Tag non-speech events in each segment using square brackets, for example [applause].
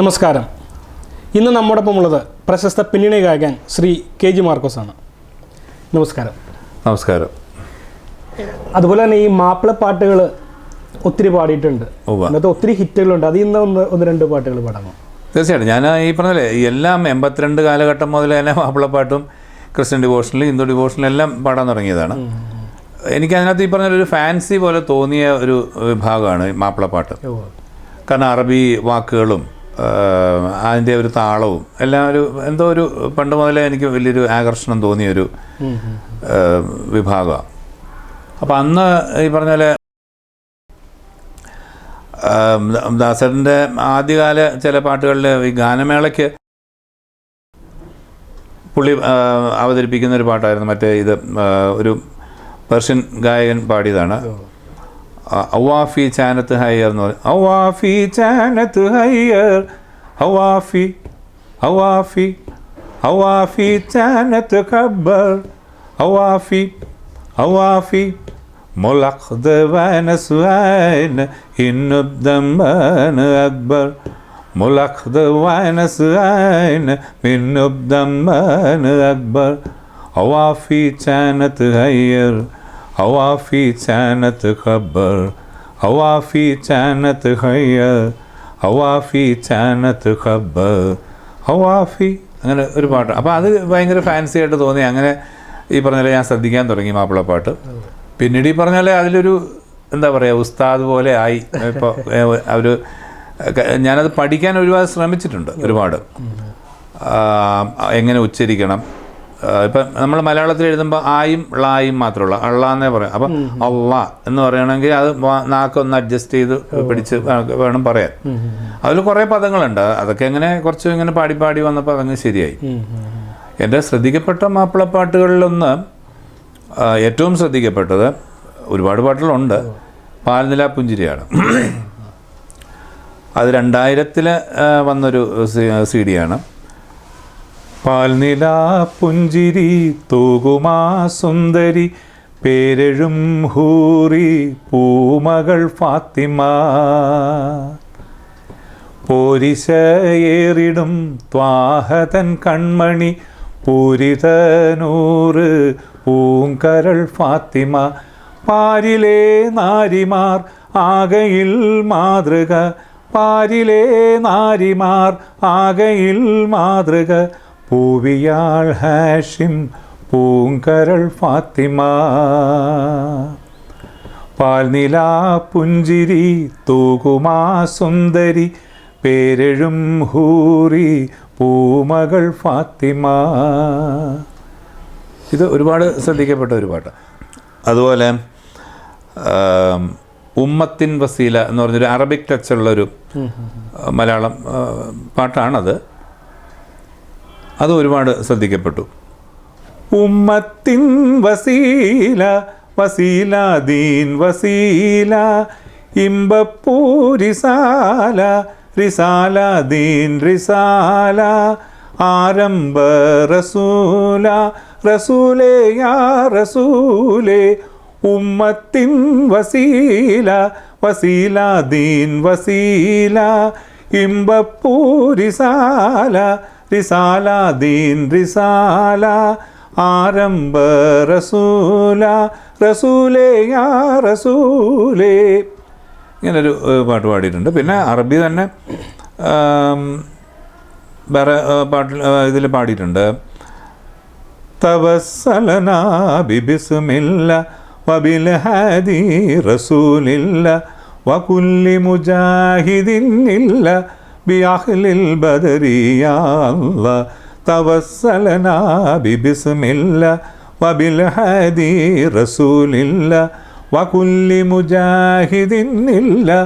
നമസ്കാരം. ഇന്ന് നമ്മോടൊപ്പം ഉള്ളത് പ്രശസ്ത പിന്നണി ഗായകൻ ശ്രീ കെ ജി മാർക്കോസ് ആണ് നമസ്കാരം. നമസ്കാരം. അതുപോലെ തന്നെ ഈ മാപ്പിള പാട്ടുകൾ ഒത്തിരി പാടിയിട്ടുണ്ട്. അതായത് ഒത്തിരി ഹിറ്റുകളുണ്ട്. അതിൽ നിന്ന് ഒന്ന് ഒന്ന് രണ്ട് പാട്ടുകൾ പാടാമോ തീർച്ചയായിട്ടും. ഞാൻ ഈ പറഞ്ഞല്ലേ എല്ലാം എൺപത്തിരണ്ട് കാലഘട്ടം മുതൽ തന്നെ മാപ്പിളപ്പാട്ടും ക്രിസ്ത്യൻ ഡിവോഷനിലും ഹിന്ദു ഡിവോഷനിലും എല്ലാം പാടാൻ തുടങ്ങിയതാണ്. എനിക്ക് അതിനകത്ത് ഈ പറഞ്ഞ ഒരു ഫാൻസി പോലെ തോന്നിയ ഒരു വിഭാഗമാണ് മാപ്പിള മാപ്പിളപ്പാട്ട് കാരണം അറബി വാക്കുകളും അതിന്റെ ഒരു താളവും എല്ലാം ഒരു എന്തോ ഒരു പണ്ട് മുതലേ എനിക്ക് വലിയൊരു ആകർഷണം തോന്നിയൊരു വിഭാഗമാണ് അപ്പം അന്ന് ഈ പറഞ്ഞ പോലെ ദാസറിന്റെ ആദ്യകാല ചില പാട്ടുകളിൽ ഈ ഗാനമേളയ്ക്ക് പുള്ളി അവതരിപ്പിക്കുന്ന ഒരു പാട്ടായിരുന്നു. മറ്റേ ഇത് ഒരു പേർഷ്യൻ ഗായകൻ പാടിയതാണ്. ആ, ഔവാഫി ചാനത്ത് ഹയ്യർ എന്ന് പറയും ഔവാഫി Chanath higher ഔവാഫി ഔവാഫി ഔവാഫി Chanath ഖബ്ബർ ഔവാഫി ഔവാഫി ملقد ونسوان إن الدمان أكبر ملقد ونسوان من الدمان أكبر هوافي كانت غير हवाफी चैनत khabar हवाफी चैनत khaya ഹവാഫി Chanath khabar ഹവാഫി അങ്ങനെ ഒരു പാട്ട്. അപ്പോൾ അത് ഭയങ്കര ഫാൻസി ആയിട്ട് തോന്നി. അങ്ങനെ ഈ പറഞ്ഞാലേ ഞാൻ ശ്രദ്ധിക്കാൻ തുടങ്ങി മാപ്പിളപ്പാട്ട് പിന്നീട് ഈ പറഞ്ഞാലേ അതിലൊരു എന്താ പറയുക ഉസ്താദ് പോലെ ആയി. ഇപ്പോൾ അവർ ഞാനത് പഠിക്കാൻ ഒരുപാട് ശ്രമിച്ചിട്ടുണ്ട് ഒരുപാട്. എങ്ങനെ ഉച്ചരിക്കണം ഇപ്പം നമ്മൾ മലയാളത്തിൽ എഴുതുമ്പോൾ ആയും ളായും മാത്രമുള്ള അള്ളാന്നേ പറയാം. അപ്പം അള്ള എന്ന് പറയണമെങ്കിൽ അത് നാക്കൊന്ന് അഡ്ജസ്റ്റ് ചെയ്ത് പിടിച്ച് വേണം പറയാൻ. അതിൽ കുറേ പദങ്ങളുണ്ട്. അതൊക്കെ ഇങ്ങനെ കുറച്ച് ഇങ്ങനെ പാടി പാടി വന്നപ്പോൾ അതങ്ങ് ശരിയായി. എന്റെ ശ്രദ്ധിക്കപ്പെട്ട മാപ്പിളപ്പാട്ടുകളിലൊന്ന് ഏറ്റവും ശ്രദ്ധിക്കപ്പെട്ടത് ഒരുപാട് പാട്ടുകളുണ്ട്. പാൽനില പുഞ്ചിരിയാണ്. അത് രണ്ടായിരത്തിൽ വന്നൊരു സി ഡിയാണ് പാൽനില പുഞ്ചിരി തൂകുമാ സുന്ദരി പേരെഴും ഹൂറി പൂമകൾ ഫാത്തിമ. പോരിശയേറിടും ത്വാഹതൻ കൺമണി പൂരിതനൂറ് പൂങ്കരൾ ഫാത്തിമ. പാരിലെ നാരിമാർ ആകയിൽ മാതൃക പാരിലെ നാരിമാർ ആകയിൽ മാതൃക. പൂവിയാൾ ഹാഷിം പൂങ്കരൾ ഫാത്തിമ. പാൽനില പുഞ്ചിരി തൂകുമാ സുന്ദരി പേരെഴും ഹൂറി പൂമകൾ ഫാത്തിമ. ഇത് ഒരുപാട് ശ്രദ്ധിക്കപ്പെട്ട ഒരു പാട്ട്. അതുപോലെ ഉമ്മത്തിൻ വസീല എന്ന് പറഞ്ഞൊരു അറബിക് ടച്ചുള്ളൊരു മലയാളം പാട്ടാണത്. അത് ഒരുപാട് ശ്രദ്ധിക്കപ്പെട്ടു. ഉമ്മത്തിൻ വസീല വസീല ദീൻ വസീല ഇമ്പപ്പൂരിസാല റിസാല ദീൻ റിസാല ആരംഭ റസൂല റസൂലേ യാ റസൂലേ ഉമ്മത്തിൻ വസീല വസീല ദീൻ വസീല ഇമ്പപ്പൂരിസാല റിസാല ദീൻ റിസാല ആരംഭ റസൂല റസൂലേ യാ റസൂലേ. ഇങ്ങനൊരു പാട്ട് പാടിയിട്ടുണ്ട്. പിന്നെ അറബി തന്നെ വേറെ പാട്ട് ഇതിൽ പാടിയിട്ടുണ്ട്. തവസലന ബിബിസുമില്ല വബിൽ ഹാദി റസൂലില്ല വകുല്ലി മുജാഹിദിന്നില്ല بأهل البدر يا الله توسلنا ببسم الله وبالهادي رسول الله وكل مجاهد إلا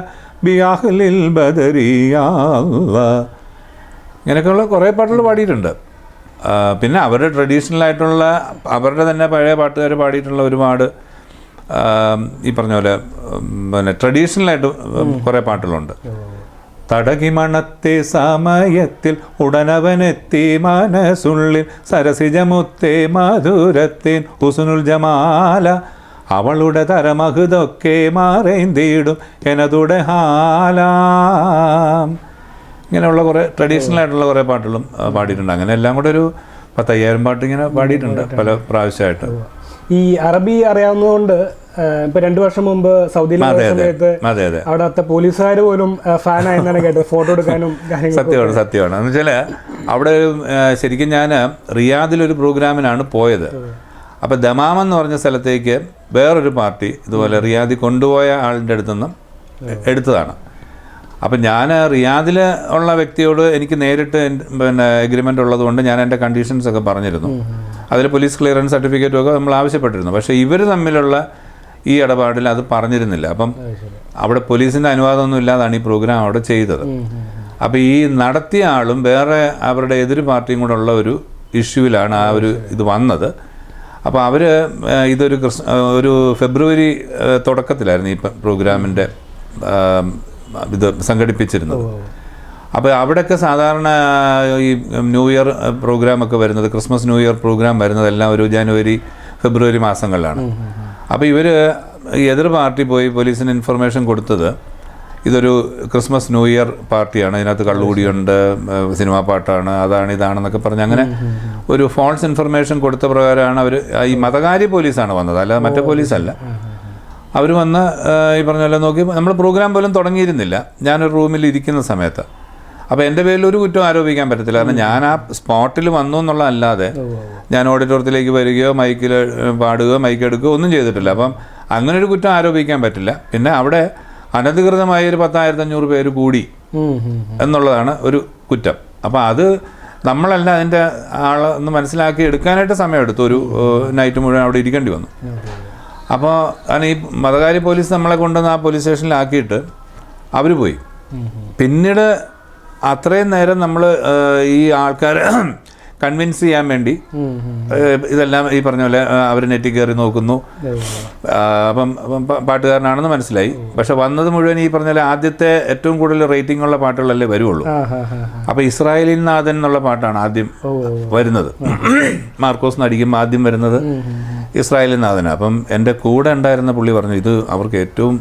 بأهل البدر يا الله ഇങ്ങനെയൊക്കെയുള്ള കുറേ പാട്ടുകൾ പാടിയിട്ടുണ്ട് ആ, പിന്നെ അവരുടെ ട്രഡീഷണൽ ആയിട്ടുള്ള അവരുടെ തന്നെ പഴയ പാട്ടുകാർ പാടിയിട്ടുള്ള ഒരുപാട് ആ, ഈ പറഞ്ഞ പോലെ ഉം, പിന്നെ ട്രഡീഷണലായിട്ട് കുറേ പാട്ടുകളുണ്ട് തടകി മണത്തെ സമയത്തിൽ ഉടനവനെത്തി മനസ്സുള്ളിൽ സരസിജമുത്തെ മധുരത്തിൻ ഹുസുനുൽ ജമാല. അവളുടെ തരമഹുതൊക്കെ മാറേന്തിയിടും എനതുടെ ഹാലാം. ഇങ്ങനെയുള്ള കുറേ ട്രഡീഷണൽ ആയിട്ടുള്ള കുറേ പാട്ടുകളും പാടിയിട്ടുണ്ട്. അങ്ങനെ എല്ലാം കൂടെ ഒരു പത്തയ്യായിരം പാട്ട് ഇങ്ങനെ പാടിയിട്ടുണ്ട് പല പ്രാവശ്യമായിട്ട്. ഈ അറബി അറിയാവുന്നതുകൊണ്ട് ഇപ്പൊ രണ്ടു വർഷം മുമ്പ് സൗദിയിൽ സമയത്ത് അവിടത്തെ പോലീസുകാർ പോലും ഫാൻ ആയെന്നാണ് കേട്ടത്. ഫോട്ടോ എടുക്കാനും [laughs] സത്യമാണ് സത്യമാണ്. എന്ന് വെച്ചാൽ അവിടെ ശരിക്കും ഞാൻ റിയാദിൽ ഒരു പ്രോഗ്രാമിനാണ് പോയത്. അപ്പോൾ ദമാം എന്ന് പറഞ്ഞ സ്ഥലത്തേക്ക് വേറൊരു പാർട്ടി ഇതുപോലെ റിയാദി കൊണ്ടുപോയ ആളിന്റെ അടുത്തു നിന്നും എടുത്തതാണ്. അപ്പം ഞാൻ റിയാദിൽ ഉള്ള വ്യക്തിയോട് എനിക്ക് നേരിട്ട് പിന്നെ എഗ്രിമെന്റ് ഉള്ളതുകൊണ്ട് ഞാൻ എന്റെ കണ്ടീഷൻസ് ഒക്കെ പറഞ്ഞിരുന്നു. അതിൽ പോലീസ് ക്ലിയറൻസ് സർട്ടിഫിക്കറ്റും ഒക്കെ നമ്മൾ ആവശ്യപ്പെട്ടിരുന്നു. പക്ഷേ ഇവർ തമ്മിലുള്ള ഈ ഇടപാടിൽ അത് പറഞ്ഞിരുന്നില്ല. അപ്പം അവിടെ പോലീസിന്റെ അനുവാദമൊന്നും ഇല്ലാതാണ് ഈ പ്രോഗ്രാം അവിടെ ചെയ്തത്. അപ്പോൾ ഈ നടത്തിയ ആളും വേറെ അവരുടെ എതിർ പാർട്ടിയും കൂടെ ഉള്ള ഒരു ഇഷ്യൂവിലാണ് ആ ഒരു ഇത് വന്നത്. അപ്പോൾ അവർ ഇതൊരു ഒരു ഫെബ്രുവരി തുടക്കത്തിലായിരുന്നു ഈ പ്രോഗ്രാമിന്റെ ഇത് സംഘടിപ്പിച്ചിരുന്നത്. അപ്പോൾ അവിടെയൊക്കെ സാധാരണ ഈ ന്യൂ ഇയർ പ്രോഗ്രാമൊക്കെ വരുന്നത് ക്രിസ്മസ് ന്യൂ ഇയർ പ്രോഗ്രാം വരുന്നതെല്ലാം ഒരു ജനുവരി ഫെബ്രുവരി മാസങ്ങളിലാണ്. അപ്പോൾ ഇവർ എതിർ പാർട്ടി പോയി പോലീസിന് ഇൻഫർമേഷൻ കൊടുത്തത് ഇതൊരു ക്രിസ്മസ് ന്യൂ ഇയർ പാർട്ടിയാണ്. ഇതിനകത്ത് കള്ളുകൂടിയുണ്ട് സിനിമാ പാട്ടാണ് അതാണ് ഇതാണെന്നൊക്കെ പറഞ്ഞ് അങ്ങനെ ഒരു ഫോൾസ് ഇൻഫർമേഷൻ കൊടുത്ത പ്രകാരമാണ് അവർ ഈ മതകാര്യ പോലീസാണ് വന്നത്. അല്ലാതെ മറ്റേ പോലീസല്ല. അവർ വന്ന് ഈ പറഞ്ഞ പോലെ നോക്കി നമ്മൾ പ്രോഗ്രാം പോലും തുടങ്ങിയിരുന്നില്ല. ഞാനൊരു റൂമിൽ ഇരിക്കുന്ന സമയത്ത് അപ്പോൾ എന്റെ പേരിൽ ഒരു കുറ്റം ആരോപിക്കാൻ പറ്റത്തില്ല. കാരണം ഞാൻ ആ സ്പോട്ടിൽ വന്നു എന്നുള്ളതല്ലാതെ ഞാൻ ഓഡിറ്റോറിയത്തിലേക്ക് വരികയോ മൈക്കിൽ പാടുകയോ മൈക്ക് എടുക്കുകയോ ഒന്നും ചെയ്തിട്ടില്ല. അപ്പം അങ്ങനെ ഒരു കുറ്റം ആരോപിക്കാൻ പറ്റില്ല. പിന്നെ അവിടെ അനധികൃതമായ ഒരു പത്തായിരത്തി അഞ്ഞൂറ് പേര് കൂടി. എന്നുള്ളതാണ് ഒരു കുറ്റം. അപ്പോൾ അത് നമ്മളല്ല അതിന്റെ ആളൊന്ന് മനസ്സിലാക്കി എടുക്കാനായിട്ട് സമയമെടുത്തു. ഒരു നൈറ്റ് മുഴുവൻ അവിടെ ഇരിക്കേണ്ടി വന്നു. അപ്പോൾ അതിന് ഈ മതകാര്യ പോലീസ് നമ്മളെ കൊണ്ടുവന്ന് ആ പോലീസ് സ്റ്റേഷനിലാക്കിയിട്ട് അവർ പോയി. പിന്നീട് അത്രയും നേരം നമ്മൾ ഈ ആൾക്കാരെ [clears throat] കൺവിൻസ് ചെയ്യാൻ വേണ്ടി ഇതെല്ലാം ഈ പറഞ്ഞ പോലെ അവർ നെറ്റിൽ കയറി നോക്കുന്നു. അപ്പം അപ്പം പാട്ടുകാരനാണെന്ന് മനസ്സിലായി. പക്ഷെ വന്നത് മുഴുവൻ ഈ പറഞ്ഞ പോലെ ആദ്യത്തെ ഏറ്റവും കൂടുതൽ റേറ്റിംഗ് ഉള്ള പാട്ടുകളല്ലേ വരുള്ളൂ. അപ്പോൾ ഇസ്രായേലിൽ നാഥൻ എന്നുള്ള പാട്ടാണ് ആദ്യം. വരുന്നത്. [clears throat] മാർക്കോസ് നടിക്കുമ്പോൾ ആദ്യം വരുന്നത് ഇസ്രായേലിൽ നാഥനാണ്. അപ്പം എന്റെ കൂടെ ഉണ്ടായിരുന്ന പുള്ളി പറഞ്ഞു ഇത് അവർക്ക് ഏറ്റവും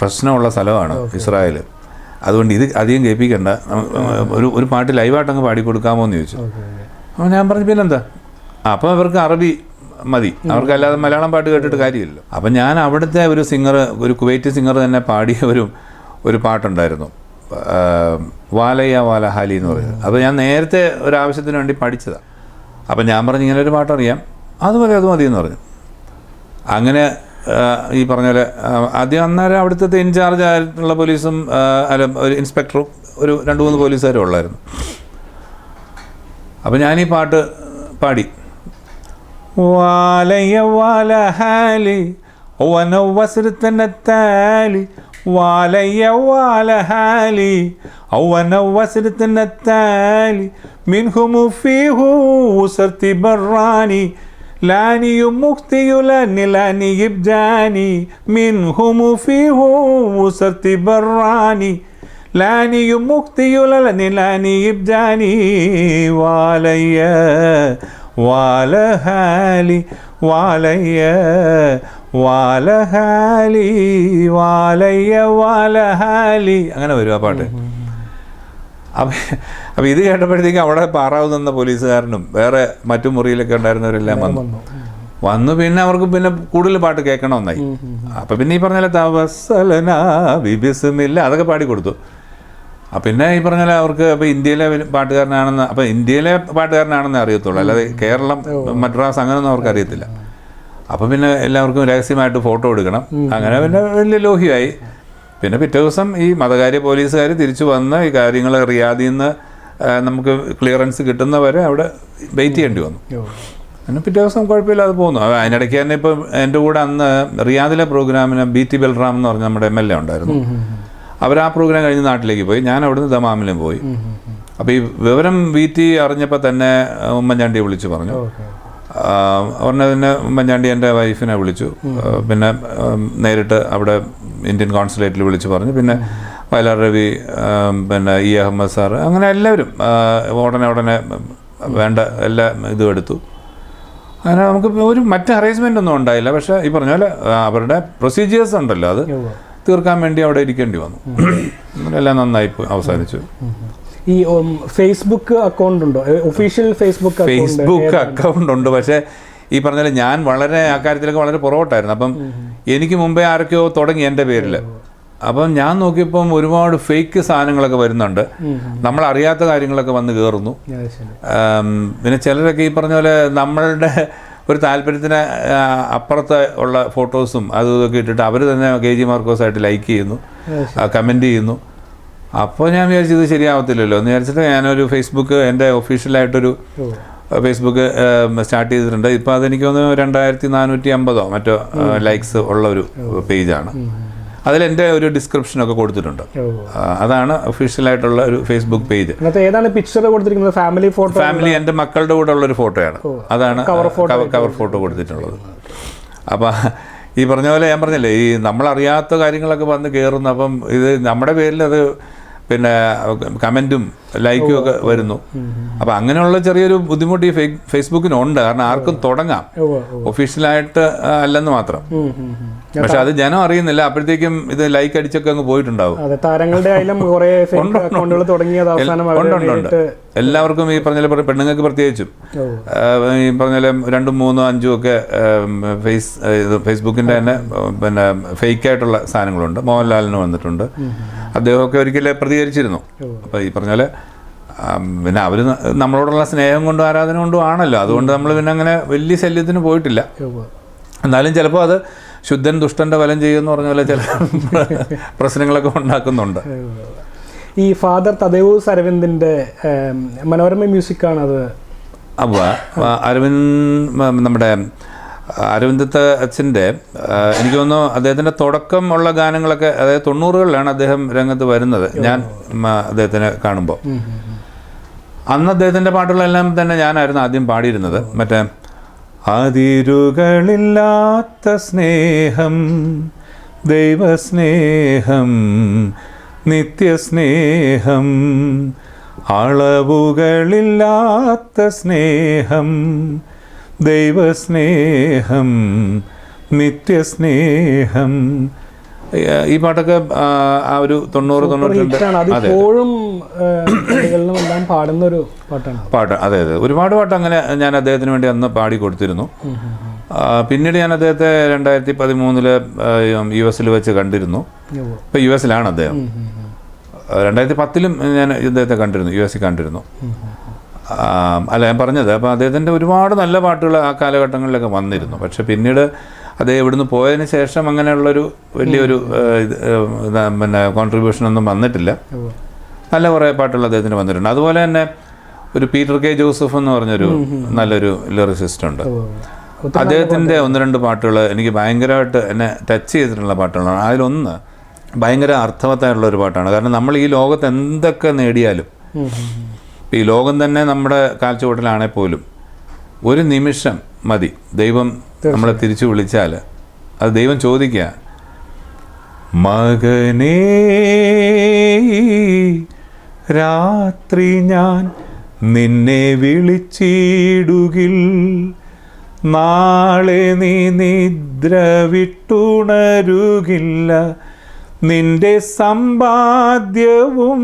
പ്രശ്നമുള്ള സ്ഥലമാണ് ഇസ്രായേൽ അതുകൊണ്ട് ഇത് അധികം കേൾപ്പിക്കണ്ട. ഒരു ഒരു പാട്ട് ലൈവായിട്ട് അങ്ങ് പാടിക്കൊടുക്കാമോ എന്ന് ചോദിച്ചു. അപ്പോൾ ഞാൻ പറഞ്ഞു പിന്നെന്താ? അപ്പോൾ അവർക്ക് അറബി മതി. അവർക്ക് അല്ലാതെ മലയാളം പാട്ട് കേട്ടിട്ട് കാര്യമില്ല അപ്പം ഞാൻ അവിടുത്തെ ഒരു സിംഗർ ഒരു കുവൈറ്റ് സിംഗർ തന്നെ പാടിയ ഒരു ഒരു പാട്ടുണ്ടായിരുന്നു വാലയ്യ വാല ഹാലി എന്ന് പറയുന്നത്. അപ്പോൾ ഞാൻ നേരത്തെ ഒരു ആവശ്യത്തിന് വേണ്ടി പഠിച്ചതാണ് അപ്പം ഞാൻ പറഞ്ഞു ഇങ്ങനെ ഒരു പാട്ടറിയാം. അതുപോലെ അത് മതി എന്ന് പറഞ്ഞു. അങ്ങനെ ഈ പറഞ്ഞ പോലെ ആദ്യം അന്നേരം അവിടുത്തെ ഇൻചാർജ് ആയിട്ടുള്ള പോലീസും അല്ല ഒരു ഇൻസ്പെക്ടറും ഒരു രണ്ട് മൂന്ന് പോലീസുകാരും ഉള്ളായിരുന്നു. അപ്പം ഞാൻ ഈ പാട്ട് പാടി. വാലയ വാല ഹാലി ൗവനവസരത്തനത്താലി വാലയ വാല ഹാലി മിൻഹുമു ഫീഹു ഉസർത്തി ബറാനി ലാനിയും മുക്തിയുല ലാനി ഇബ്ജാനി മിൻഹുമു ഫിഹു ഉസർത്തി ബറാനി. ലാനിയും മുക്തിയുല ലാനി ഇബ്ജാനി വാലയ്യ വാലഹാലി വാലയ്യ വാലഹാലി വാലയ്യ വാലഹാലി. അങ്ങനെ വരും ആ പാട്ട്. അപ്പം അപ്പം ഇത് കേട്ടപ്പോഴത്തേക്കും അവിടെ പാറാവ് നിന്ന പോലീസുകാരനും വേറെ മറ്റു മുറിയിലൊക്കെ ഉണ്ടായിരുന്നവരെല്ലാം വന്നു. വന്നു. പിന്നെ അവർക്ക് പിന്നെ കൂടുതൽ പാട്ട് കേൾക്കണമെന്നായി. അപ്പം പിന്നെ ഈ പറഞ്ഞ തവസലന ബിബിസുമില്ല അതൊക്കെ പാടി കൊടുത്തു. അപ്പം പിന്നെ ഈ പറഞ്ഞ അവർക്ക് അപ്പോൾ ഇന്ത്യയിലെ പാട്ടുകാരനാണെന്ന് അപ്പം ഇന്ത്യയിലെ പാട്ടുകാരനാണെന്ന് അറിയത്തുള്ളൂ. അല്ലാതെ കേരളം മദ്രാസ് അങ്ങനെയൊന്നും അവർക്ക് അറിയത്തില്ല. അപ്പം പിന്നെ എല്ലാവർക്കും രഹസ്യമായിട്ട് ഫോട്ടോ എടുക്കണം. അങ്ങനെ പിന്നെ വലിയ ലോഹിയായി. പിന്നെ പിറ്റേ ദിവസം ഈ മതകാര്യ പോലീസുകാർ തിരിച്ചു വന്ന് ഈ കാര്യങ്ങൾ റിയാദിൽ നിന്ന് നമുക്ക് ക്ലിയറൻസ് കിട്ടുന്നവരെ അവിടെ വെയിറ്റ് ചെയ്യേണ്ടി വന്നു. പിന്നെ പിറ്റേ ദിവസം കുഴപ്പമില്ലാതെ പോകുന്നു അതിനിടയ്ക്ക് തന്നെ ഇപ്പോൾ എന്റെ കൂടെ അന്ന് റിയാദിലെ പ്രോഗ്രാമിന് ബി ടി ബൽറാം എന്ന് പറഞ്ഞ നമ്മുടെ എം എൽ എ ഉണ്ടായിരുന്നു. അവർ ആ പ്രോഗ്രാം കഴിഞ്ഞ് നാട്ടിലേക്ക് പോയി. ഞാൻ അവിടുന്ന് ദമാമിലും പോയി. അപ്പോൾ ഈ വിവരം ബി ടി അറിഞ്ഞപ്പോൾ തന്നെ ഉമ്മൻചാണ്ടിയെ വിളിച്ചു പറഞ്ഞു. ഉടനെ തന്നെ ഉമ്മൻചാണ്ടി എന്റെ വൈഫിനെ വിളിച്ചു. പിന്നെ നേരിട്ട് അവിടെ ഇന്ത്യൻ കോൺസുലേറ്റിൽ വിളിച്ച് പറഞ്ഞു. പിന്നെ വയലാർ രവി പിന്നെ ഇ അഹമ്മദ് സാറ് അങ്ങനെ എല്ലാവരും ഉടനെ ഉടനെ വേണ്ട എല്ലാ ഇതും എടുത്തു. അങ്ങനെ നമുക്ക് ഒരു മറ്റ് അറേഞ്ച്മെന്റ് ഒന്നും ഉണ്ടായില്ല. പക്ഷേ ഈ പറഞ്ഞ പോലെ അവരുടെ പ്രൊസീജിയേഴ്സ് ഉണ്ടല്ലോ. അത്. തീർക്കാൻ വേണ്ടി അവിടെ ഇരിക്കേണ്ടി വന്നു. എല്ലാം നന്നായി അവസാനിച്ചു. ഈ ഫേസ്ബുക്ക് അക്കൗണ്ട് ഉണ്ടോ? ഒഫീഷ്യൽ ഫേസ്ബുക്ക് ഫേസ്ബുക്ക് അക്കൗണ്ട് ഉണ്ട്. പക്ഷേ ഈ പറഞ്ഞാൽ ഞാൻ വളരെ ആ കാര്യത്തിലൊക്കെ വളരെ പുറകോട്ടായിരുന്നു. അപ്പം എനിക്ക് മുമ്പേ ആരൊക്കെയോ തുടങ്ങി എന്റെ പേരിൽ. അപ്പം ഞാൻ നോക്കിയപ്പം ഒരുപാട് ഫേക്ക് സാധനങ്ങളൊക്കെ വരുന്നുണ്ട്. നമ്മൾ അറിയാത്ത കാര്യങ്ങളൊക്കെ വന്ന് കയറുന്നു പിന്നെ ചിലരൊക്കെ ഈ പറഞ്ഞ പോലെ നമ്മളുടെ ഒരു താല്പര്യത്തിന് അപ്പുറത്ത് ഉള്ള ഫോട്ടോസും അതും ഇതൊക്കെ ഇട്ടിട്ട് അവർ തന്നെ കെ ജി മാർക്കോസായിട്ട് ലൈക്ക് ചെയ്യുന്നു കമന്റ് ചെയ്യുന്നു. അപ്പോൾ ഞാൻ വിചാരിച്ചത് ശരിയാവത്തില്ലല്ലോ എന്ന് വിചാരിച്ചിട്ട് ഞാനൊരു ഫേസ്ബുക്ക് എന്റെ ഒഫീഷ്യലായിട്ടൊരു ഫേസ്ബുക്ക് സ്റ്റാർട്ട് ചെയ്തിട്ടുണ്ട്. ഇപ്പോൾ അതെനിക്ക് തോന്നുന്നു രണ്ടായിരത്തി നാനൂറ്റി അമ്പതോ മറ്റോ ലൈക്സ് ഉള്ള ഒരു പേജാണ്. അതിലെന്റെ ഒരു ഡിസ്ക്രിപ്ഷനൊക്കെ കൊടുത്തിട്ടുണ്ട്. അതാണ് ഒഫീഷ്യലായിട്ടുള്ള ഒരു ഫേസ്ബുക്ക് പേജ് ഏതാണ് പിക്ചർ കൊടുത്തിരിക്കുന്നത്? ഫാമിലി ഫോട്ടോ ഫാമിലി എന്റെ മക്കളുടെ കൂടെ ഉള്ള ഒരു ഫോട്ടോയാണ് അതാണ് കവർ ഫോട്ടോ കൊടുത്തിട്ടുള്ളത്. അപ്പം ഈ പറഞ്ഞ പോലെ ഞാൻ പറഞ്ഞില്ലേ ഈ നമ്മളറിയാത്ത കാര്യങ്ങളൊക്കെ വന്ന് കയറുന്നു അപ്പം ഇത് നമ്മുടെ പേരിൽ അത് പിന്നെ കമന്റും ലൈക്കും ഒക്കെ വരുന്നു. അപ്പം അങ്ങനെയുള്ള ചെറിയൊരു ബുദ്ധിമുട്ട് ഈ ഫേസ്ബുക്കിനുണ്ട്. കാരണം ആർക്കും തുടങ്ങാം. ഒഫീഷ്യലായിട്ട് അല്ലെന്ന് മാത്രം. പക്ഷെ അത് ജനം അറിയുന്നില്ല. അപ്പോഴത്തേക്കും ഇത് ലൈക്ക് അടിച്ചൊക്കെ അങ്ങ് പോയിട്ടുണ്ടാവും. [laughs] എല്ലാവർക്കും ഈ പറഞ്ഞ പെണ്ണുങ്ങൾക്ക് പ്രത്യേകിച്ചും. ഈ പറഞ്ഞ രണ്ടും മൂന്നും അഞ്ചും ഒക്കെ ഫേസ് ഫേസ്ബുക്കിന്റെ ഫേസ്ബുക്കിന്റെ തന്നെ പിന്നെ ഫേക്ക് ആയിട്ടുള്ള സാധനങ്ങളുണ്ട്. മോഹൻലാലിന് വന്നിട്ടുണ്ട്. അദ്ദേഹമൊക്കെ ഒരിക്കലും പ്രതികരിച്ചിരുന്നു. അപ്പോൾ ഈ പറഞ്ഞ പോലെ പിന്നെ അവർ നമ്മളോടുള്ള സ്നേഹം കൊണ്ടും ആരാധന കൊണ്ടും ആണല്ലോ. അതുകൊണ്ട് നമ്മൾ പിന്നെ അങ്ങനെ വലിയ ശല്യത്തിന് പോയിട്ടില്ല. എന്നാലും ചിലപ്പോൾ അത് ശുദ്ധൻ ദുഷ്ടന്റെ ഫലം ചെയ്യുമെന്ന് പറഞ്ഞ പോലെ ചില [laughs] പ്രശ്നങ്ങളൊക്കെ ഉണ്ടാക്കുന്നുണ്ട്. ഈ ഫാദർ തദേവൂസ് അരവിന്ദിന്റെ മനോരമ മ്യൂസിക്കാണത്? അത് അപ്പോൾ അരവിന്ദ് നമ്മുടെ അരവിന്ദത്ത് അച്ഛന്റെ എനിക്ക് തോന്നുന്നു അദ്ദേഹത്തിന്റെ തുടക്കം ഉള്ള ഗാനങ്ങളൊക്കെ അതായത് തൊണ്ണൂറുകളിലാണ് അദ്ദേഹം രംഗത്ത് വരുന്നത്. ഞാൻ അദ്ദേഹത്തിനെ കാണുമ്പോൾ. അന്ന് അദ്ദേഹത്തിന്റെ പാട്ടുകളെല്ലാം തന്നെ ഞാനായിരുന്നു ആദ്യം പാടിയിരുന്നത്. മറ്റേ അതിരുകളില്ലാത്ത സ്നേഹം ദൈവസ്നേഹം നിത്യസ്നേഹം അളവുകളില്ലാത്ത സ്നേഹം ദൈവസ്നേഹം നിത്യസ്നേഹം. ഈ- പാട്ടൊക്കെ ആ, ഒരു തൊണ്ണൂറ് തൊണ്ണൂറ്റി രണ്ട്. ഹിറ്റാണ്. അത് എല്ലാം പാടുന്ന ഒരു പാട്ടാണ്. പാട്ട് അതെ അതെ. ഒരുപാട് പാട്ട് അങ്ങനെ ഞാൻ അദ്ദേഹത്തിന് വേണ്ടി അന്ന് പാടി കൊടുത്തിരുന്നു. പിന്നീട് ഞാൻ അദ്ദേഹത്തെ രണ്ടായിരത്തി പതിമൂന്നിൽ യു എസിൽ വെച്ച് കണ്ടിരുന്നു. ഇപ്പൊ യു എസിലാണ് അദ്ദേഹം. രണ്ടായിരത്തി പത്തിലും ഞാൻ അദ്ദേഹത്തെ കണ്ടിരുന്നു യു എസിൽ കണ്ടിരുന്നു. അല്ല ഞാൻ പറഞ്ഞത് അപ്പോൾ അദ്ദേഹത്തിന്റെ ഒരുപാട് നല്ല പാട്ടുകൾ ആ കാലഘട്ടങ്ങളിലൊക്കെ വന്നിരുന്നു. പക്ഷെ പിന്നീട് അദ്ദേഹം ഇവിടുന്ന് പോയതിന് ശേഷം അങ്ങനെയുള്ളൊരു വലിയൊരു ഇത്, പിന്നെ കോൺട്രിബ്യൂഷൻ ഒന്നും വന്നിട്ടില്ല. നല്ല കുറേ പാട്ടുകൾ അദ്ദേഹത്തിന് വന്നിട്ടുണ്ട്. അതുപോലെ തന്നെ ഒരു പീറ്റർ കെ ജോസഫ് എന്ന് പറഞ്ഞൊരു നല്ലൊരു ലിറിസിസ്റ്റ് ഉണ്ട്. അദ്ദേഹത്തിന്റെ ഒന്ന് രണ്ട് പാട്ടുകൾ എനിക്ക് ഭയങ്കരമായിട്ട് എന്നെ ടച്ച് ചെയ്തിട്ടുള്ള പാട്ടുകളാണ്. അതിലൊന്ന് ഭയങ്കര അർത്ഥവത്തായിട്ടുള്ള ഒരു പാട്ടാണ്. കാരണം നമ്മൾ ഈ ലോകത്ത് എന്തൊക്കെ നേടിയാലും. ഈ ലോകം തന്നെ നമ്മുടെ കാൽച്ചുവട്ടിലാണെങ്കിൽ പോലും ഒരു നിമിഷം മതി. ദൈവം നമ്മളെ തിരിച്ചു വിളിച്ചാൽ അത് ദൈവം ചോദിക്കുക മകനേ രാത്രി ഞാൻ നിന്നെ വിളിച്ചിടുകിൽ നാളെ നീ നിദ്ര വിട്ടുണരുകില്ല. നിന്റെ സമ്പാദ്യവും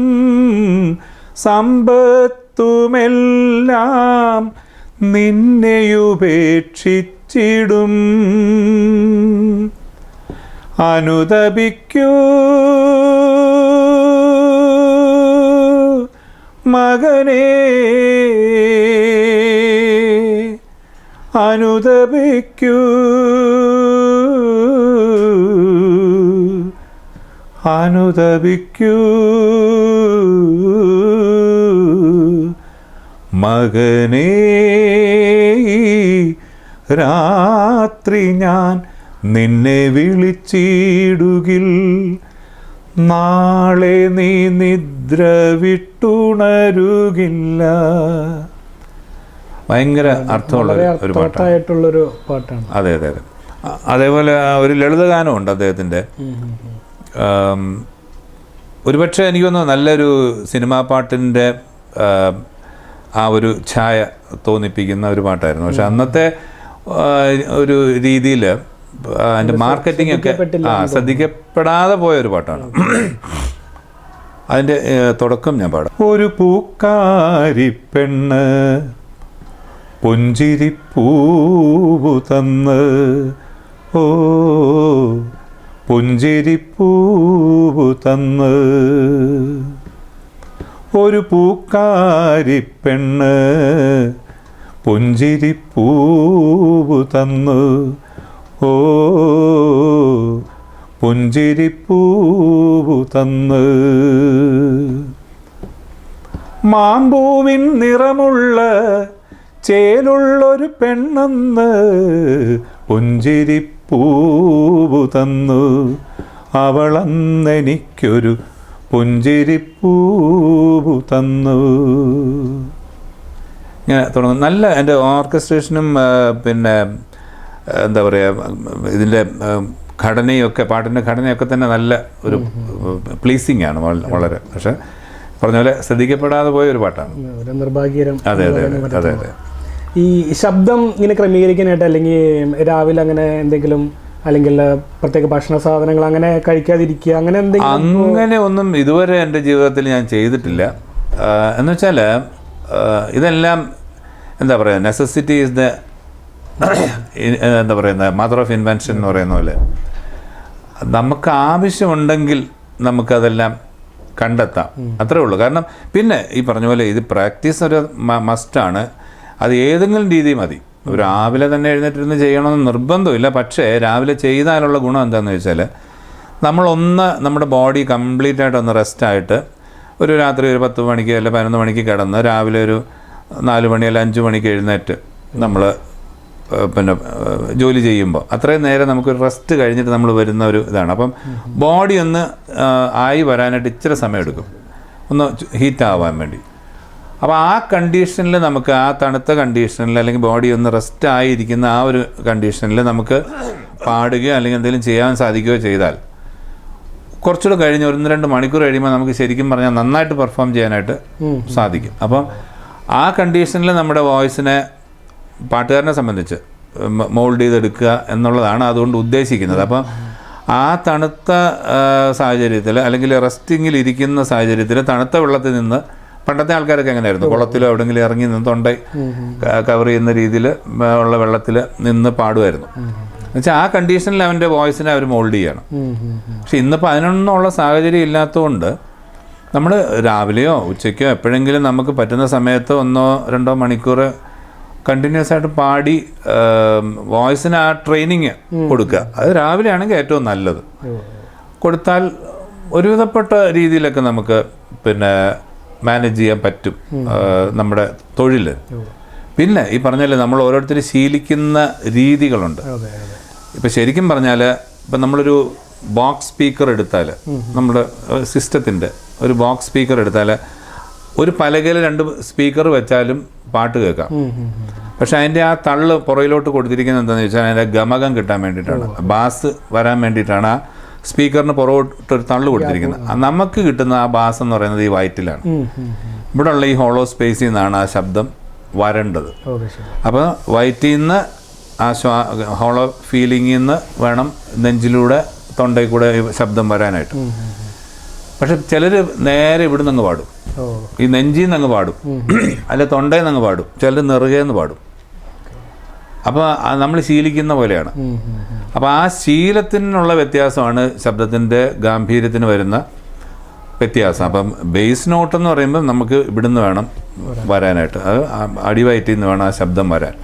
സമ്പത്തുമെല്ലാം നിന്നെയുപേക്ഷിച്ചിടും. അനുദപിക്കൂ. മകനേ അനുദപിക്കൂ. അനുദപിക്കൂ. മകനേ രാത്രി ഞാൻ നിന്നെ വിളിച്ചിടുകിൽ. നാളെ നീ നിദ്ര വിട്ടുണരുകില്ല. ഭയങ്കര അർത്ഥമുള്ള ഒരു പാട്ടായിട്ടുള്ളൊരു പാട്ടാണ്. അതെ അതെ അതെ. അതേപോലെ ഒരു ലളിതഗാനമുണ്ട് അദ്ദേഹത്തിന്റെ. ഒരുപക്ഷെ എനിക്ക് തോന്നുന്നു നല്ലൊരു സിനിമാ പാട്ടിന്റെ ആ, ഒരു ഛായ തോന്നിപ്പിക്കുന്ന ഒരു പാട്ടായിരുന്നു. പക്ഷെ അന്നത്തെ ഒരു രീതിയിൽ അതിന്റെ മാർക്കറ്റിംഗ് ഒക്കെ ആ ശ്രദ്ധിക്കപ്പെടാതെ പോയ ഒരു പാട്ടാണ് അതിന്റെ തുടക്കം ഞാൻ പാടാം. ഒരു പൂക്കാരി പെണ്ണ് പുഞ്ചിരിപ്പൂവു തന്ന് ഓ പുഞ്ചിരി പൂവു തന്ന്. ഒരു പൂക്കാരി പെണ്ണ് പുഞ്ചിരിപ്പൂവു തന്നു. ഓ പുഞ്ചിരിപ്പൂവു തന്ന്. മാമ്പൂവിൻ നിറമുള്ള ചേലുള്ളൊരു പെണ്ണെന്ന് പുഞ്ചിരിപ്പൂവു തന്നു. അവളന്നെനിക്കൊരു പുഞ്ചിരിപ്പൂവു തന്നു. ഇങ്ങനെ തുടങ്ങും നല്ല എന്റെ ഓർക്കസ്ട്രേഷനും പിന്നെ എന്താ പറയുക ഇതിന്റെ ഘടനയൊക്കെ പാട്ടിന്റെ ഘടനയൊക്കെ തന്നെ നല്ല ഒരു പ്ലീസിങ് ആണ് വളരെ. പക്ഷെ പറഞ്ഞ പോലെ ശ്രദ്ധിക്കപ്പെടാതെ പോയ ഒരു പാട്ടാണ്. നിർഭാഗ്യകരം അതെ അതെ അതെ അതെ ഈ ശബ്ദം ഇങ്ങനെ ക്രമീകരിക്കാനായിട്ട് അല്ലെങ്കിൽ രാവിലെ അങ്ങനെ എന്തെങ്കിലും അല്ലെങ്കിൽ പ്രത്യേക ഭക്ഷണ സാധനങ്ങൾ അങ്ങനെ കഴിക്കാതിരിക്കുക അങ്ങനെ എന്തെങ്കിലും അങ്ങനെ ഒന്നും ഇതുവരെ എന്റെ ജീവിതത്തിൽ ഞാൻ ചെയ്തിട്ടില്ല. എന്ന് വെച്ചാൽ ഇതെല്ലാം എന്താ പറയുക നെസസിറ്റി ഇസ് ദ എന്താ പറയുന്നത് മദർ ഓഫ് ഇൻവെൻഷൻ എന്ന് പറയുന്ന പോലെ. നമുക്ക് ആവശ്യമുണ്ടെങ്കിൽ നമുക്കതെല്ലാം കണ്ടെത്താം. അത്രേ ഉള്ളൂ. കാരണം പിന്നെ ഈ പറഞ്ഞ പോലെ ഇത് പ്രാക്ടീസ് ഒരു മസ്റ്റാണ് അത് ഏതെങ്കിലും രീതി മതി. രാവിലെ തന്നെ എഴുന്നേറ്റിരുന്ന് ചെയ്യണമെന്ന് നിർബന്ധമില്ല. പക്ഷേ രാവിലെ ചെയ്താലുള്ള ഗുണം എന്താണെന്ന് വെച്ചാൽ നമ്മളൊന്ന് നമ്മുടെ ബോഡി കംപ്ലീറ്റ് ആയിട്ട് ഒന്ന് റെസ്റ്റ് ആയിട്ട് ഒരു രാത്രി ഒരു പത്ത് മണിക്ക് അല്ല പതിനൊന്ന് മണിക്ക് കിടന്ന് രാവിലെ ഒരു നാല് മണി അല്ല അഞ്ച് മണിക്ക് എഴുന്നേറ്റ് നമ്മൾ പിന്നെ ജോലി ചെയ്യുമ്പോൾ അത്രയും നേരം നമുക്കൊരു റെസ്റ്റ് കഴിഞ്ഞിട്ട് നമ്മൾ വരുന്ന ഒരു ഇതാണ്. അപ്പം ബോഡി ഒന്ന് ആയി വരാനായിട്ട് ഇച്ചിരി സമയം എടുക്കും. ഒന്ന് ഹീറ്റ് ആവാൻ വേണ്ടി. അപ്പോൾ ആ കണ്ടീഷനിൽ നമുക്ക് ആ തണുത്ത കണ്ടീഷനിൽ അല്ലെങ്കിൽ ബോഡി ഒന്ന് റെസ്റ്റ് ആയിരിക്കുന്ന ആ ഒരു കണ്ടീഷനിൽ നമുക്ക് പാടുകയോ അല്ലെങ്കിൽ എന്തെങ്കിലും ചെയ്യാൻ സാധിക്കുകയോ ചെയ്താൽ കുറച്ചുകൂടെ കഴിഞ്ഞ് ഒന്ന് രണ്ട് മണിക്കൂർ കഴിയുമ്പോൾ നമുക്ക് ശരിക്കും പറഞ്ഞാൽ നന്നായിട്ട് പെർഫോം ചെയ്യാനായിട്ട് സാധിക്കും. അപ്പം ആ കണ്ടീഷനിൽ നമ്മുടെ വോയിസിനെ പാട്ടുകാരനെ സംബന്ധിച്ച് മോൾഡ് ചെയ്തെടുക്കുക എന്നുള്ളതാണ് അതുകൊണ്ട് ഉദ്ദേശിക്കുന്നത്. അപ്പം ആ തണുത്ത സാഹചര്യത്തിൽ അല്ലെങ്കിൽ റെസ്റ്റിങ്ങിൽ ഇരിക്കുന്ന സാഹചര്യത്തിൽ തണുത്ത വെള്ളത്തിൽ നിന്ന് പണ്ടത്തെ ആൾക്കാരൊക്കെ എങ്ങനെയായിരുന്നു കുളത്തിലോ എവിടെങ്കിലും ഇറങ്ങി നിന്ന് തൊണ്ട കവർ ചെയ്യുന്ന രീതിയിൽ ഉള്ള വെള്ളത്തിൽ നിന്ന് പാടുമായിരുന്നു. എന്നുവെച്ചാൽ ആ കണ്ടീഷനിൽ അവന്റെ വോയിസിനെ അവർ മോൾഡ് ചെയ്യണം. പക്ഷെ ഇന്നിപ്പോൾ അതിനൊന്നുള്ള സാഹചര്യം ഇല്ലാത്തതുകൊണ്ട് നമ്മൾ രാവിലെയോ ഉച്ചയ്ക്കോ എപ്പോഴെങ്കിലും നമുക്ക് പറ്റുന്ന സമയത്ത് ഒന്നോ രണ്ടോ മണിക്കൂർ കണ്ടിന്യൂസ് ആയിട്ട് പാടി വോയിസിന് ആ ട്രെയിനിങ് കൊടുക്കുക. അത് രാവിലെ ആണെങ്കിൽ ഏറ്റവും നല്ലത്. കൊടുത്താൽ ഒരുവിധപ്പെട്ട രീതിയിലൊക്കെ നമുക്ക് പിന്നെ മാനേജ് ചെയ്യാൻ പറ്റും. നമ്മുടെ തൊഴിൽ പിന്നെ ഈ പറഞ്ഞാൽ നമ്മൾ ഓരോരുത്തർ ശീലിക്കുന്ന രീതികളുണ്ട്. ഇപ്പം ശരിക്കും പറഞ്ഞാൽ ഇപ്പം നമ്മളൊരു ബോക്സ് സ്പീക്കർ എടുത്താൽ നമ്മുടെ സിസ്റ്റത്തിന്റെ ഒരു ബോക്സ് സ്പീക്കർ എടുത്താൽ ഒരു പലകയിൽ രണ്ട് സ്പീക്കർ വെച്ചാലും പാട്ട് കേൾക്കാം. പക്ഷെ അതിന്റെ ആ തള്ള് പുറയിലോട്ട് കൊടുത്തിരിക്കുന്നത് എന്താണെന്ന് വെച്ചാൽ അതിന്റെ ഗമകം കിട്ടാൻ വേണ്ടിയിട്ടാണ്. ബാസ് വരാൻ വേണ്ടിയിട്ടാണ് ആ സ്പീക്കറിന് പുറകോട്ട് ഒരു തള്ളു കൊടുത്തിരിക്കുന്നത്. നമുക്ക് കിട്ടുന്ന ആ ബാസ് എന്ന് പറയുന്നത് ഈ വയറ്റിലാണ്. ഇവിടെയുള്ള ഈ ഹോളോ സ്പേസിൽ നിന്നാണ് ആ ശബ്ദം വരേണ്ടത്. അപ്പോൾ വയറ്റിൽ നിന്ന് ആ ശ്വാ ഹോളോ ഫീലിംഗിൽ നിന്ന് വേണം നെഞ്ചിലൂടെ തൊണ്ടയിൽ കൂടെ ശബ്ദം വരാനായിട്ട്. പക്ഷെ ചിലർ നേരെ ഇവിടുന്ന് അങ്ങ് പാടും. ഈ നെഞ്ചിൽ നിന്ന് അങ്ങ് പാടും. അല്ലെ തൊണ്ടയിൽ നിന്ന് അങ്ങ് പാടും. ചിലർ നെറുകയെന്ന് പാടും. അപ്പോൾ നമ്മൾ ശീലിക്കുന്ന പോലെയാണ്. അപ്പോൾ ആ ശീലത്തിനുള്ള വ്യത്യാസമാണ് ശബ്ദത്തിന്റെ ഗാംഭീര്യത്തിന് വരുന്ന വ്യത്യാസം. അപ്പം ബേസ് നോട്ട് എന്ന് പറയുമ്പോൾ നമുക്ക് ഇവിടുന്ന് വേണം വരാനായിട്ട്. അത് അടിവയറ്റിൽ നിന്ന് വേണം ആ ശബ്ദം വരാൻ.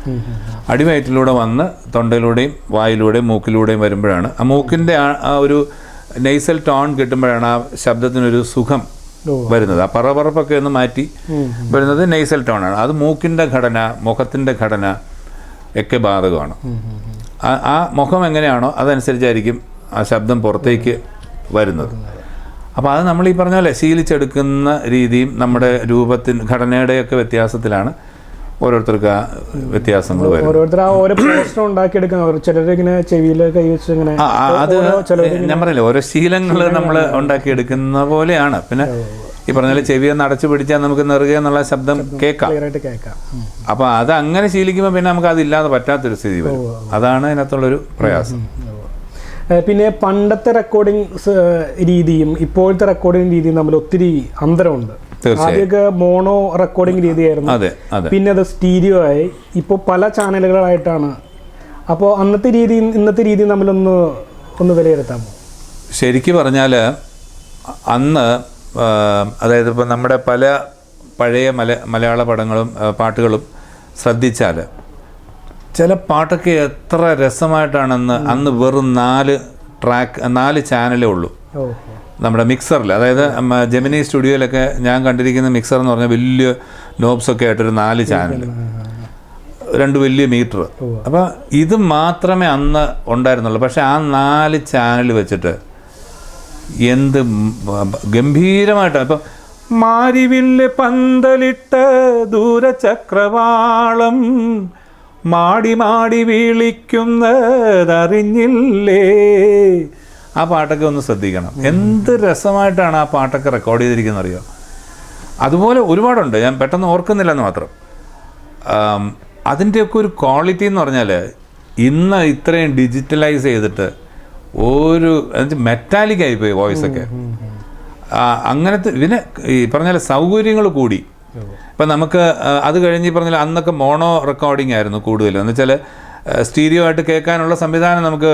അടിവയറ്റിലൂടെ വന്ന് തൊണ്ടയിലൂടെയും വായിലൂടെയും മൂക്കിലൂടെയും വരുമ്പോഴാണ്. ആ മൂക്കിന്റെ ആ ആ ഒരു നെയ്സൽ ടോൺ കിട്ടുമ്പോഴാണ് ആ ശബ്ദത്തിനൊരു സുഖം വരുന്നത്. ആ പറപറപ്പൊക്കെ ഒന്ന് മാറ്റി വരുന്നത് നെയ്സൽ ടോൺ ആണ്. അത് മൂക്കിന്റെ ഘടന മുഖത്തിന്റെ ഘടന ഒക്കെ ബാധകമാണ്. ആ- മുഖം എങ്ങനെയാണോ അതനുസരിച്ചായിരിക്കും ആ ശബ്ദം പുറത്തേക്ക് വരുന്നത്. അപ്പോൾ അത് നമ്മൾ ഈ പറഞ്ഞ പോലെ ശീലിച്ചെടുക്കുന്ന രീതിയും നമ്മുടെ രൂപത്തിന് ഘടനയുടെയൊക്കെ വ്യത്യാസത്തിലാണ് ഓരോരുത്തർക്ക് ആ വ്യത്യാസങ്ങൾ വരുന്നത്. ഓരോരുത്തർ ആ ഓരോ പോസ്റ്റർ ഉണ്ടാക്കിയെടുക്കുന്ന ചിലരിങ്ങനെ ചെവിയിൽ കൈ വെച്ച് ഇങ്ങനെ അത് ഞാൻ പറയില്ല ഓരോ ശീലങ്ങൾ നമ്മൾ ഉണ്ടാക്കിയെടുക്കുന്ന പോലെയാണ്. പിന്നെ ഈ പറഞ്ഞാൽ ചെവി ഒന്ന് അടച്ചു പിടിച്ചാൽ നമുക്ക് നെറുക എന്നുള്ള ശബ്ദം കേൾക്കാം. അപ്പോൾ അത് അങ്ങനെ ശീലിക്കുമ്പോൾ പിന്നെ നമുക്ക് അതില്ലാതെ പറ്റാത്തൊരു സ്ഥിതി വരും. അതാണ് അതിനകത്തുള്ളൊരു പ്രയാസം. പിന്നെ പണ്ടത്തെ റെക്കോർഡിംഗ് രീതിയും ഇപ്പോഴത്തെ റെക്കോർഡിംഗ് രീതിയും തമ്മിൽ ഒത്തിരി അന്തരമുണ്ട്. ആദ്യമൊക്കെ മോണോ റെക്കോർഡിംഗ് രീതിയായിരുന്നു. പിന്നെ അത് സ്റ്റീരിയോ ആയി. ഇപ്പോൾ പല ചാനലുകളായിട്ടാണ്. അപ്പോൾ അന്നത്തെ രീതി ഇന്നത്തെ രീതി തമ്മിലൊന്ന് ഒന്ന് വിലയിരുത്താമോ? ശരിക്ക് പറഞ്ഞാൽ അന്ന് അതായത് ഇപ്പോൾ നമ്മുടെ പല പഴയ മല മലയാള പടങ്ങളും പാട്ടുകളും ശ്രദ്ധിച്ചാൽ ചില പാട്ടൊക്കെ എത്ര രസമായിട്ടാണെന്ന് അന്ന് വെറും നാല് ട്രാക്ക് നാല് ചാനലേ ഉള്ളൂ. നമ്മുടെ മിക്സറിൽ അതായത് ജെമിനി സ്റ്റുഡിയോയിലൊക്കെ ഞാൻ കണ്ടിരിക്കുന്ന മിക്സർ എന്ന് പറഞ്ഞാൽ വലിയ നോബ്സൊക്കെ ആയിട്ടൊരു നാല് ചാനൽ രണ്ട് വലിയ മീറ്റർ അപ്പോൾ ഇത് മാത്രമേ അന്ന് ഉണ്ടായിരുന്നുള്ളൂ. പക്ഷേ ആ നാല് ചാനൽ വെച്ചിട്ട് എന്ത് ഗംഭീരമായിട്ട്. ഇപ്പം മാരിവില്ല് പന്തലിട്ട ദൂരചക്രവാളം മാടി മാടി വിളിക്കുന്നതറിഞ്ഞില്ലേ? ആ പാട്ടൊക്കെ ഒന്ന് ശ്രദ്ധിക്കണം. എന്ത് രസമായിട്ടാണ് ആ പാട്ടൊക്കെ റെക്കോർഡ് ചെയ്തിരിക്കുന്നത് അറിയോ അതുപോലെ ഒരുപാടുണ്ട്. ഞാൻ പെട്ടെന്ന് ഓർക്കുന്നില്ലെന്ന് മാത്രം. അതിന്റെയൊക്കെ ഒരു ക്വാളിറ്റി എന്ന് പറഞ്ഞാൽ ഇന്ന് ഇത്രയും ഡിജിറ്റലൈസ് ചെയ്തിട്ട് ഒരു മെറ്റാലിക് ആയിപ്പോയി വോയിസ് ഒക്കെ. ആ, അങ്ങനത്തെ ഇതിന് ഈ പറഞ്ഞാൽ സൗകര്യങ്ങൾ കൂടി. ഇപ്പം നമുക്ക് അത് കഴിഞ്ഞ് പറഞ്ഞാൽ അന്നൊക്കെ മോണോ റെക്കോർഡിംഗ് ആയിരുന്നു കൂടുതലും. എന്ന് വെച്ചാൽ സ്റ്റീരിയോ ആയിട്ട് കേൾക്കാനുള്ള സംവിധാനം നമുക്ക്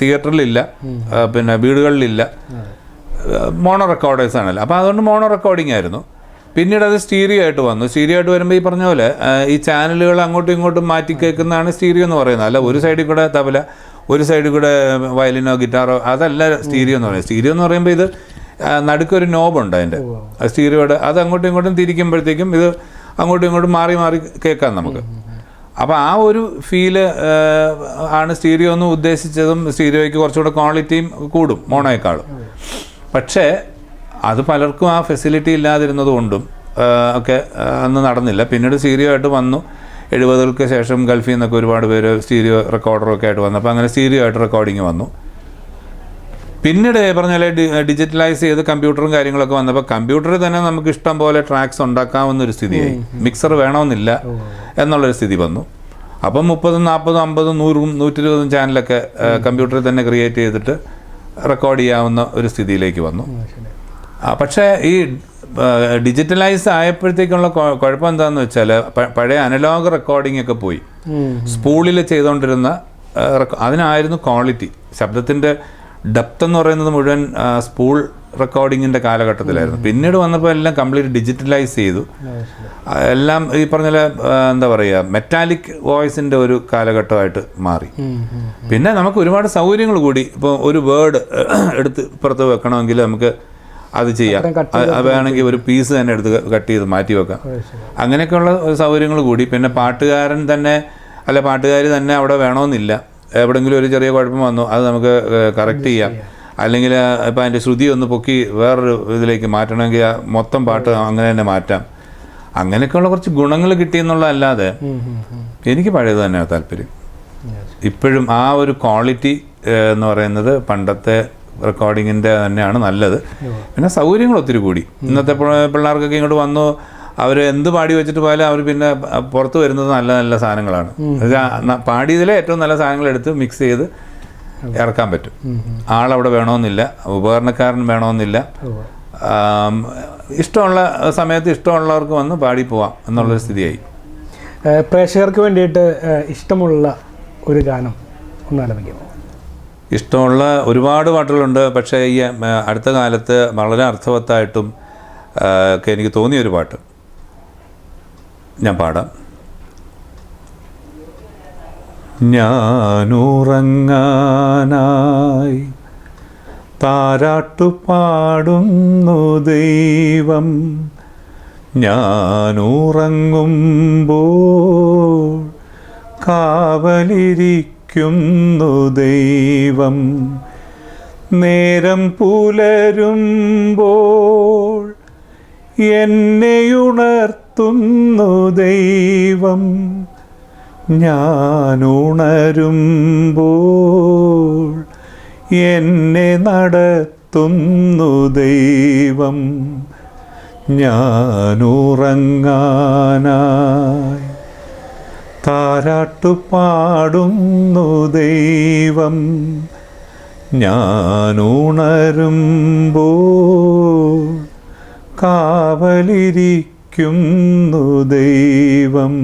തിയേറ്ററിലില്ല പിന്നെ വീടുകളിലില്ല. മോണോ റെക്കോർഡേഴ്സ് ആണല്ലോ. അപ്പോൾ അതുകൊണ്ട് മോണോ റെക്കോർഡിംഗ് ആയിരുന്നു. പിന്നീട് അത് സ്റ്റീരിയോ ആയിട്ട് വന്നു. സ്റ്റീരിയോ ആയിട്ട് വരുമ്പോൾ ഈ പറഞ്ഞ പോലെ ഈ ചാനലുകൾ അങ്ങോട്ടും ഇങ്ങോട്ടും മാറ്റി കേൾക്കുന്നതാണ് സ്റ്റീരിയോ എന്ന് പറയുന്നത്. അല്ല ഒരു സൈഡിൽ കൂടെ തബല ഒരു സൈഡിൽ കൂടെ വയലിനോ ഗിറ്റാറോ അതല്ല സ്റ്റീരിയോ എന്ന് പറയുന്നത്. സ്റ്റീരിയോ എന്ന് പറയുമ്പോൾ ഇത് നടുക്കൊരു നോബുണ്ട് അതിന്റെ സ്റ്റീരിയോയുടെ അത് അങ്ങോട്ടും ഇങ്ങോട്ടും തിരിക്കുമ്പോഴത്തേക്കും ഇത് അങ്ങോട്ടും ഇങ്ങോട്ടും മാറി മാറി കേൾക്കാം നമുക്ക്. അപ്പോൾ ആ ഒരു ഫീൽ ആണ് സ്റ്റീരിയോ എന്ന് ഉദ്ദേശിച്ചതും സ്റ്റീരിയോയ്ക്ക് കുറച്ചുകൂടെ ക്വാളിറ്റിയും കൂടും മോണോയേക്കാളും പക്ഷേ അത് പലർക്കും ആ ഫെസിലിറ്റി ഇല്ലാതിരുന്നത് കൊണ്ടും ഒക്കെ അന്ന് നടന്നില്ല. പിന്നീട് സ്റ്റീരിയോ ആയിട്ട് വന്നു. എഴുപതുകൾക്ക് ശേഷം ഗൾഫിൽ നിന്നൊക്കെ ഒരുപാട് പേര് സ്റ്റീരിയോ റെക്കോർഡറൊക്കെ ആയിട്ട് വന്നു. അപ്പോൾ അങ്ങനെ സ്റ്റീരിയോ ആയിട്ട് റെക്കോർഡിങ് വന്നു. പിന്നീട് പറഞ്ഞാൽ ഡി ഡിജിറ്റലൈസ് ചെയ്ത് കമ്പ്യൂട്ടറും കാര്യങ്ങളൊക്കെ വന്നപ്പോൾ കമ്പ്യൂട്ടറിൽ തന്നെ നമുക്ക് ഇഷ്ടം പോലെ ട്രാക്സ് ഉണ്ടാക്കാവുന്ന ഒരു സ്ഥിതിയായി. മിക്സർ വേണമെന്നില്ല എന്നുള്ളൊരു സ്ഥിതി വന്നു. അപ്പം മുപ്പതും നാൽപ്പതും അമ്പതും നൂറും നൂറ്റി ഇരുപതും ചാനലൊക്കെ കമ്പ്യൂട്ടറിൽ തന്നെ ക്രിയേറ്റ് ചെയ്തിട്ട് റെക്കോർഡ് ചെയ്യാവുന്ന ഒരു സ്ഥിതിയിലേക്ക് വന്നു. പക്ഷേ ഈ ഡിജിറ്റലൈസ് ആയപ്പോഴത്തേക്കുള്ള കുഴപ്പം എന്താണെന്ന് വെച്ചാൽ പഴയ അനലോഗ് റെക്കോർഡിംഗ് ഒക്കെ പോയി സ്പൂളിൽ ചെയ്തുകൊണ്ടിരുന്ന അതിനായിരുന്നു ക്വാളിറ്റി. ശബ്ദത്തിന്റെ ഡെപ്ത് എന്ന് പറയുന്നത് മുഴുവൻ സ്പൂൾ റെക്കോർഡിങ്ങിന്റെ കാലഘട്ടത്തിലായിരുന്നു. പിന്നീട് വന്നപ്പോൾ എല്ലാം കംപ്ലീറ്റ് ഡിജിറ്റലൈസ് ചെയ്തു. എല്ലാം ഈ പറഞ്ഞ എന്താ പറയുക മെറ്റാലിക് വോയിസിന്റെ ഒരു കാലഘട്ടമായിട്ട് മാറി. പിന്നെ നമുക്ക് ഒരുപാട് സൗകര്യങ്ങൾ കൂടി. ഇപ്പോൾ ഒരു വേർഡ് എടുത്ത് പുറത്ത് വെക്കണമെങ്കിൽ നമുക്ക് അത് ചെയ്യാം. വേണമെങ്കിൽ ഒരു പീസ് തന്നെ എടുത്ത് കട്ട് ചെയ്ത് മാറ്റി വെക്കാം. അങ്ങനെയൊക്കെയുള്ള സൗകര്യങ്ങൾ കൂടി. പിന്നെ പാട്ടുകാരൻ തന്നെ അല്ല പാട്ടുകാർ തന്നെ അവിടെ വേണമെന്നില്ല. എവിടെങ്കിലും ഒരു ചെറിയ കുഴപ്പം വന്നു അത് നമുക്ക് കറക്റ്റ് ചെയ്യാം. അല്ലെങ്കിൽ ഇപ്പം അതിന്റെ ശ്രുതി ഒന്ന് പൊക്കി വേറൊരു ഇതിലേക്ക് മാറ്റണമെങ്കിൽ ആ മൊത്തം പാട്ട് അങ്ങനെ തന്നെ മാറ്റാം. അങ്ങനെയൊക്കെയുള്ള കുറച്ച് ഗുണങ്ങൾ കിട്ടിയെന്നുള്ളതല്ലാതെ. എനിക്ക് പഴയത് തന്നെയാണ് താല്പര്യം. ഇപ്പോഴും ആ ഒരു ക്വാളിറ്റി എന്ന് പറയുന്നത് പണ്ടത്തെ റെക്കോർഡിങ്ങിന്റെ തന്നെയാണ് നല്ലത്. പിന്നെ സൗകര്യങ്ങൾ ഒത്തിരി കൂടി. ഇന്നത്തെ പിള്ള- പിള്ളേർക്കൊക്കെ ഇങ്ങോട്ട് വന്നു അവർ എന്ത് പാടി വെച്ചിട്ട് പോയാലും അവർ പിന്നെ പുറത്ത് വരുന്നത് നല്ല നല്ല സാധനങ്ങളാണ്. പാടിയതിലെ ഏറ്റവും നല്ല സാധനങ്ങൾ എടുത്ത് മിക്സ് ചെയ്ത് ഇറക്കാൻ പറ്റും. ആളവിടെ വേണമെന്നില്ല ഉപകരണക്കാരൻ വേണമെന്നില്ല. ഇഷ്ടമുള്ള സമയത്ത് ഇഷ്ടമുള്ളവർക്ക് വന്ന് പാടി പോവാം എന്നുള്ളൊരു സ്ഥിതിയായി. പ്രേക്ഷകർക്ക് വേണ്ടിയിട്ട് ഇഷ്ടമുള്ള ഒരു ഗാനം ഒന്ന് ആലപിക്കാമോ ഇഷ്ടമുള്ള ഒരുപാട് പാട്ടുകളുണ്ട്. പക്ഷേ ഈ അടുത്ത കാലത്ത് വളരെ അർത്ഥവത്തായിട്ടും ഒക്കെ എനിക്ക് തോന്നിയൊരു പാട്ട് ഞാൻ പാടാം. ഞാനുറങ്ങാനായി താരാട്ടു പാടുന്നു ദൈവം. ഞാനുറങ്ങുമ്പോൾ കാവലിരിക്കുന്നു ദൈവം. നേരം പുലരുമ്പോൾ എന്നെയുണർത്തുന്നു ദൈവം. ഞാനുണരുമ്പോൾ എന്നെ നടത്തുന്നു ദൈവം. ഞാനുറങ്ങാനായി താരാട്ടു പാടുന്നു ദൈവം. ഞാനുണരുമ്പോ കാവലിരിക്കുന്നു ദൈവം.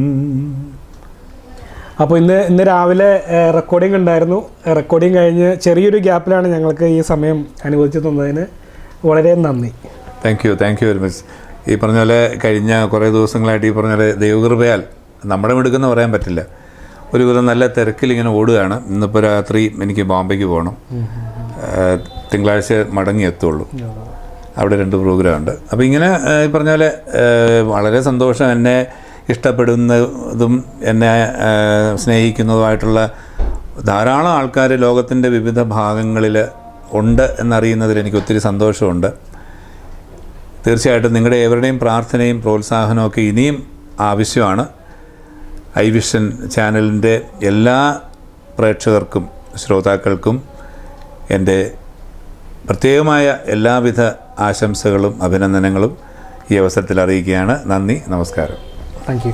അപ്പോൾ ഇന്ന് ഇന്ന് രാവിലെ റെക്കോർഡിംഗ് ഉണ്ടായിരുന്നു. റെക്കോർഡിംഗ് കഴിഞ്ഞ് ചെറിയൊരു ഗ്യാപ്പിലാണ് ഞങ്ങൾക്ക് ഈ സമയം അനുവദിച്ചു തന്നതിന് വളരെ നന്ദി. Thank you thank you very much ഈ പറഞ്ഞ പോലെ കഴിഞ്ഞ കുറേ ദിവസങ്ങളായിട്ട് ഈ പറഞ്ഞ പോലെ ദൈവകൃപയാൽ നമ്മുടെ മിടുക്കെന്ന് പറയാൻ പറ്റില്ല. ഒരു വിധം നല്ല തിരക്കിൽ ഇങ്ങനെ ഓടുകയാണ്. ഇന്നിപ്പോൾ രാത്രി എനിക്ക് ബോംബെക്ക് പോകണം തിങ്കളാഴ്ച മടങ്ങി എത്തുള്ളൂ. അവിടെ രണ്ട് പ്രോഗ്രാം ഉണ്ട്. അപ്പോൾ ഇങ്ങനെ ഈ പറഞ്ഞ പോലെ വളരെ സന്തോഷം എന്നെ ഇഷ്ടപ്പെടുന്നതും എന്നെ സ്നേഹിക്കുന്നതുമായിട്ടുള്ള ധാരാളം ആൾക്കാർ ലോകത്തിന്റെ വിവിധ ഭാഗങ്ങളിൽ ഉണ്ട് എന്നറിയുന്നതിൽ എനിക്ക് ഒത്തിരി സന്തോഷമുണ്ട്. തീർച്ചയായിട്ടും നിങ്ങളുടെ ഏവരുടെയും പ്രാർത്ഥനയും പ്രോത്സാഹനവും ഒക്കെ ഇനിയും ആവശ്യമാണ്. ഐ വിഷൻ ചാനലിന്റെ എല്ലാ പ്രേക്ഷകർക്കും ശ്രോതാക്കൾക്കും എന്റെ പ്രത്യേകമായ എല്ലാവിധ ആശംസകളും അഭിനന്ദനങ്ങളും ഈ അവസരത്തിൽ അറിയിക്കുകയാണ്. നന്ദി നമസ്കാരം. Thank you